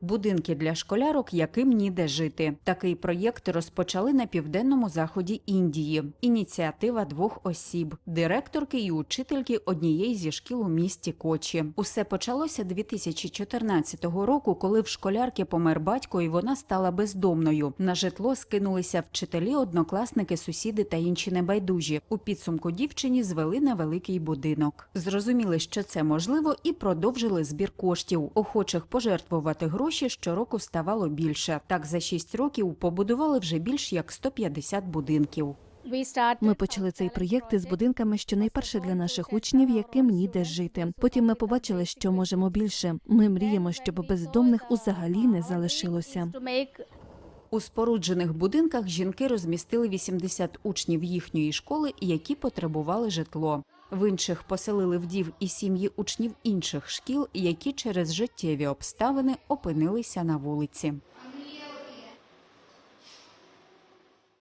Будинки для школярок, яким ніде жити. Такий проєкт розпочали на південному заході Індії. Ініціатива двох осіб директорки і учительки однієї зі шкіл у місті Кочі. Усе почалося 2014 року, коли в школярки помер батько, і вона стала бездомною. На житло скинулися вчителі, однокласники, сусіди та інші небайдужі. У підсумку дівчині звели на великий будинок. Зрозуміли, що це можливо, і продовжили збір коштів. Охочих пожертвувати гроші щороку ставало більше. Так за 6 років побудували вже більш як 150 будинків. Ми почали цей проєкт із будинками, що найперше для наших учнів, яким ніде жити. Потім ми побачили, що можемо більше. Ми мріємо, щоб бездомних узагалі не залишилося. У споруджених будинках жінки розмістили 80 учнів їхньої школи, які потребували житло. В інших поселили вдів і сім'ї учнів інших шкіл, які через життєві обставини опинилися на вулиці.